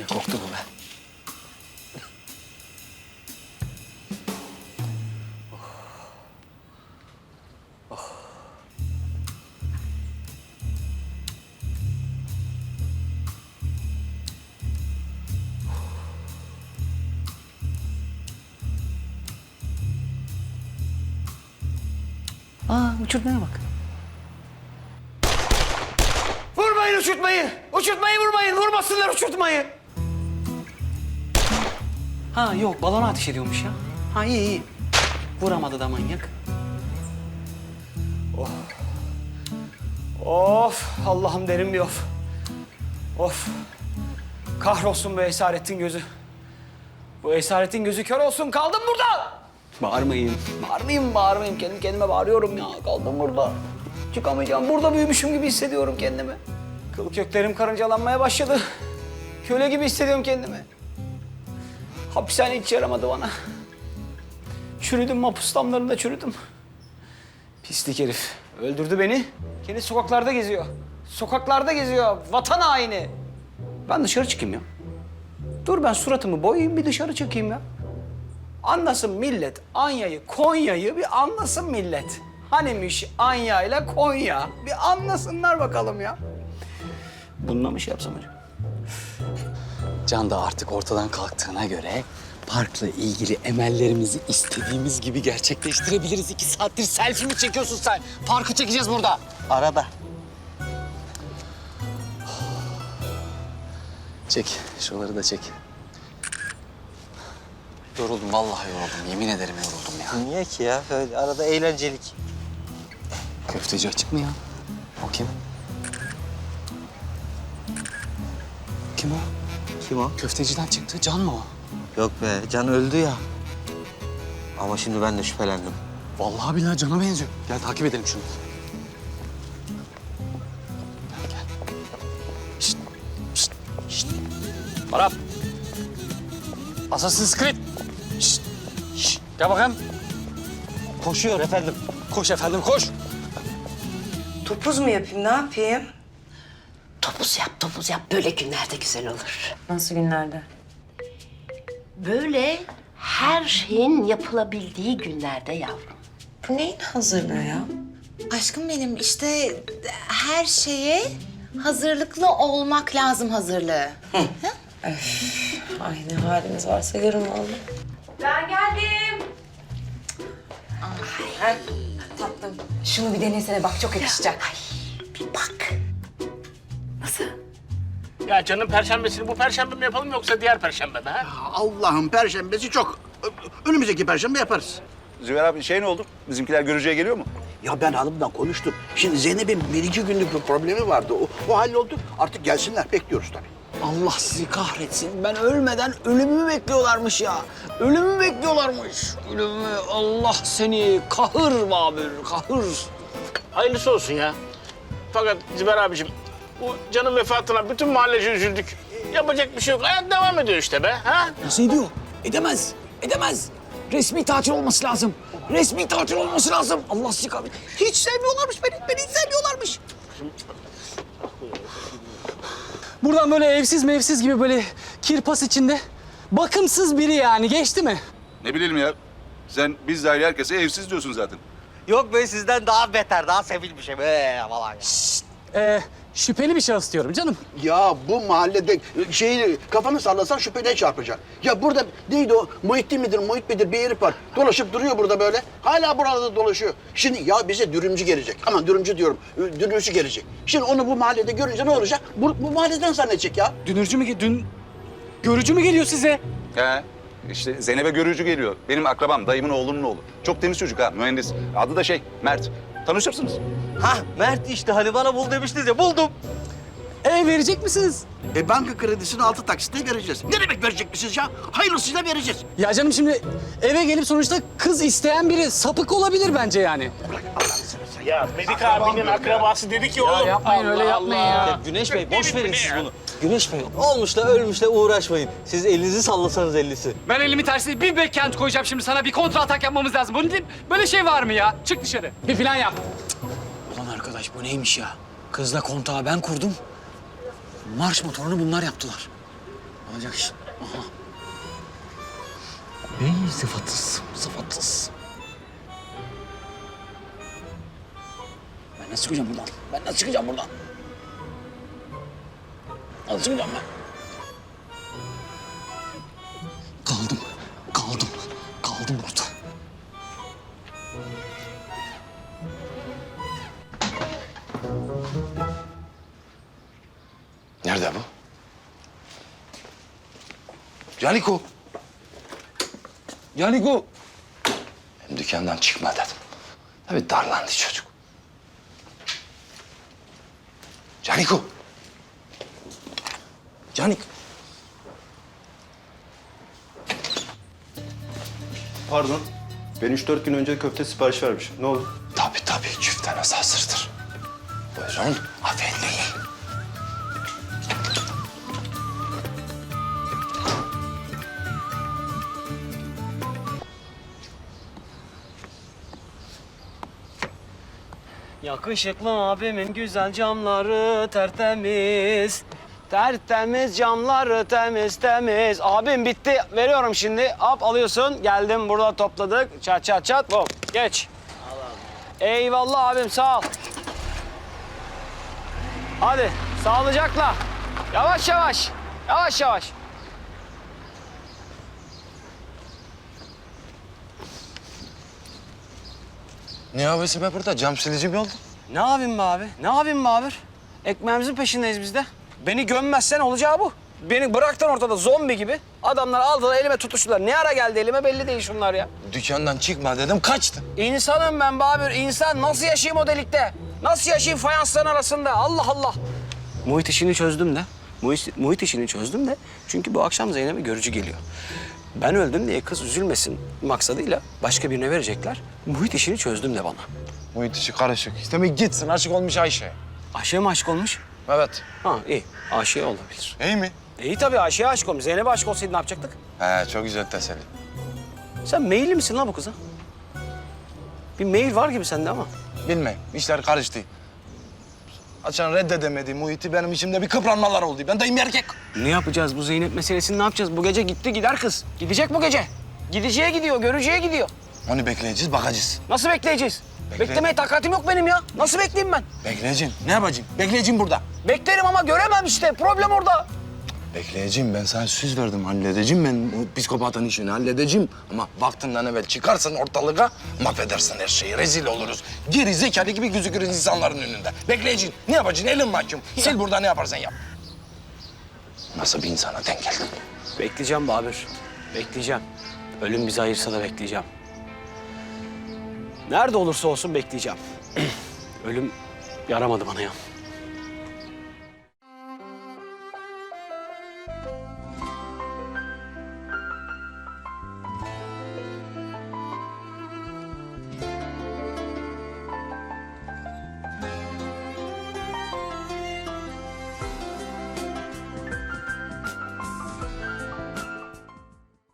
Ne koktu bu be? Aa uçurtmaya bak. Vurmayın uçurtmayı. Uçurtmayı vurmayın. Vurmasınlar uçurtmayı. Ha yok balona ateş ediyormuş ya. Ha iyi iyi. Vuramadı da manyak. Oh. Of Allah'ım derin bir of. Of. Kahrolsun bu esaretin gözü. Bu esaretin gözü kör olsun. Kaldım burada. Bağırmayın. Bağırmayayım, bağırmayayım. Kendi kendime bağırıyorum ya. Kaldım burada. Çıkamayacağım. Burada büyümüşüm gibi hissediyorum kendimi. Kıl köklerim karıncalanmaya başladı. Köle gibi hissediyorum kendimi. Hapishane hiç yaramadı bana. Çürüdüm mahpus damlarında çürüdüm. Pislik herif. Öldürdü beni. Kendi sokaklarda geziyor. Sokaklarda geziyor. Vatan haini. Ben dışarı çıkayım ya. Dur ben suratımı boyayayım bir dışarı çıkayım ya. Anlasın millet Anya'yı, Konya'yı bir anlasın millet. Hanimiş Anya ile Konya. Bir anlasınlar bakalım ya. Bununla mı şey yapsam acaba? Can da artık ortadan kalktığına göre parkla ilgili emellerimizi istediğimiz gibi gerçekleştirebiliriz. İki saattir selfie mi çekiyorsun sen? Parkı çekeceğiz burada. Arada. Çek, şuraları da çek. Yoruldum, vallahi yoruldum. Yemin ederim yoruldum ya. Niye ki ya? Öyle arada eğlencelik. Köfteci açık mı ya? O kim? Kim o? Köfteciden çıktı. Can mı o? Yok be, Can öldü ya. Ama şimdi ben de şüphelendim. Vallahi billahi Can'a benziyor. Gel takip edelim şunu. Gel, gel. Şşt, şşt, şşt. Arap. Assassin's Creed. Şşt, şşt. Gel bakayım. Koşuyor efendim. Koş efendim, koş. Topuz mu yapayım, ne yapayım? Topuz yap, topuz yap. Böyle günlerde güzel olur. Nasıl günlerde? Böyle her şeyin yapılabildiği günlerde yavrum. Bu neyin hazırlığı ya? Aşkım benim işte her şeye hazırlıklı olmak lazım hazırlığı. Ay ne haliniz varsa görün vallahi. Ben geldim. Ay, tatlım. Şunu bir denesene bak çok yakışacak. Bir bak. Ya canım perşembesini bu perşembe mi yapalım yoksa diğer perşembe mi ha? Allah'ın perşembesi çok. Ö- Önümüzdeki perşembe yaparız. Züver abi şey ne oldu? Bizimkiler görücüye geliyor mu? Ya ben hanımla konuştum. Şimdi Zeynep'in bir iki günlük bir problemi vardı. O, o halloldu. Artık gelsinler. Bekliyoruz tabii. Allah sizi kahretsin. Ben ölmeden ölümümü bekliyorlarmış ya. Ölümümü bekliyorlarmış. Ölümü Allah seni kahır Babür, kahır. Hayırlısı olsun ya. Fakat Ziber abicim bu canın vefatına bütün mahallece üzüldük. Yapacak bir şey yok. Hayat devam ediyor işte be. Ha? Nasıl ediyor? Edemez, edemez. Resmi tatil olması lazım. Resmi tatil olması lazım. Allah sizi kahretsin. Hiç sevmiyorlarmış beni, beni hiç sevmiyorlarmış. Buradan böyle evsiz mevsiz gibi böyle kirpas içinde bakımsız biri yani geçti mi? Ne bileyim ya. Sen biz dahil herkese evsiz diyorsun zaten. Yok be sizden daha beter, daha sevilmişim. Ee, falan ya. Ee, şüpheli bir şahıs diyorum canım. Ya bu mahallede şeyi kafanı sallasan şüpheliye çarpacak. Ya burada neydi o? Muhittin midir, Muhit midir bir herif var. Dolaşıp duruyor burada böyle. Hala burada dolaşıyor. Şimdi ya bize dürümcü gelecek. Aman dürümcü diyorum. Dürümcü gelecek. Şimdi onu bu mahallede görünce ne olacak? Bu, bu mahalleden zannedecek ya. Dünürcü mü dün görücü mü geliyor size? He. İşte Zeynep'e görücü geliyor. Benim akrabam, dayımın oğlunun oğlu. Çok temiz çocuk ha, mühendis. Adı da şey, Mert. Tanışırsınız. Hah, Mert işte hani bana bul demiştiniz ya, buldum. Ev verecek misiniz? E banka kredisini altı taksitle vereceğiz. Ne demek verecek misiniz ya? Hayırlısıyla vereceğiz. Ya canım şimdi eve gelip sonuçta kız isteyen biri sapık olabilir bence yani. Ya Medik abinin akrabası dedi ki oğlum. yapmayın, öyle yapmayın ya. Ya Güneş Bey, boş verin siz bunu. Güneş Bey, olmuşla ölmüşle uğraşmayın. Siz elinizi sallasanız ellisi. Ben elimi tersine bir backhand koyacağım şimdi sana bir kontra atak yapmamız lazım. Bunun değil- böyle şey var mı ya? Çık dışarı. Bir plan yap. Ulan arkadaş bu neymiş ya? Kızla kontağı ben kurdum. Marş motorunu bunlar yaptılar. Olacak iş. Aha. Ey sıfatsız, sıfatsız. Ben nasıl çıkacağım buradan? Ben nasıl çıkacağım buradan? Çıkacağım ben? Kaldım, kaldım, kaldım burada. Nerede bu? Caniko. Caniko. Hem dükkandan çıkma dedim. Tabii darlandı çocuk. Caniko. Canik. Pardon. Ben 3-4 gün önce köfte sipariş vermişim. Ne oldu? Tabii tabii küfteniz hazırdır. Buyurun afiyetleyin. Yakışıklı abimin güzel camları tertemiz. Tertemiz camları temiz temiz. Abim bitti. Veriyorum şimdi. Hop alıyorsun. Geldim burada topladık. Çat çat çat. Bom. Geç. Eyvallah abim sağ ol. Hadi sağlıcakla. Yavaş yavaş. Yavaş yavaş. Ne havası be burada? Cam silici mi oldu? Ne yapayım be abi? Ne yapayım be abi? Ekmeğimizin peşindeyiz biz de. Beni gömmezsen olacağı bu. Beni bıraktın ortada zombi gibi. Adamlar aldılar elime tutuştular. Ne ara geldi elime belli değil şunlar ya. Dükkandan çıkma dedim kaçtı. İnsanım ben Babür, insan. Nasıl yaşayayım o delikte? Nasıl yaşayayım fayansların arasında? Allah Allah. Muhit işini çözdüm de. Muhit, muhit işini çözdüm de. Çünkü bu akşam Zeynep'e görücü geliyor. Ben öldüm diye kız üzülmesin maksadıyla başka birine verecekler. Muhit işini çözdüm de bana. Bu itişi karışık. İstemek gitsin aşık olmuş Ayşe. Ayşe'ye mi aşık olmuş? Evet. Ha iyi. Aşık'a olabilir. İyi mi? İyi tabii Ayşe'ye aşık olmuş. Zeynep'e aşık olsaydı ne yapacaktık? He çok güzel teselli. Sen meyilli misin lan bu kıza? Bir mail var gibi sende ama. Bilmem işler karıştı. Açan reddedemedi Muhit'i benim içimde bir kıpranmalar oldu. Ben dayım erkek. Ne yapacağız bu Zeynep meselesini ne yapacağız? Bu gece gitti gider kız. Gidecek bu gece. Gideceğe gidiyor, göreceğe gidiyor. Onu bekleyeceğiz bakacağız. Nasıl bekleyeceğiz? Bekle. Beklemeye takatim yok benim ya. Nasıl bekleyeyim ben? Bekleyeceğim. Ne yapacağım? Bekleyeceğim burada. Beklerim ama göremem işte. Problem orada. Bekleyeceğim. Ben sana söz verdim. Halledeceğim ben bu psikopatın işini halledeceğim. Ama vaktinden evvel çıkarsan ortalığa mahvedersin her şeyi. Rezil oluruz. Geri zekalı gibi gözükürüz insanların önünde. Bekleyeceğim. Ne yapacaksın? Elin mahkum. Sil burada ne yaparsan yap. Nasıl bir insana denk geldin? Bekleyeceğim Babür. Bekleyeceğim. Ölüm bizi ayırsa da bekleyeceğim. Nerede olursa olsun bekleyeceğim. Ölüm yaramadı bana ya.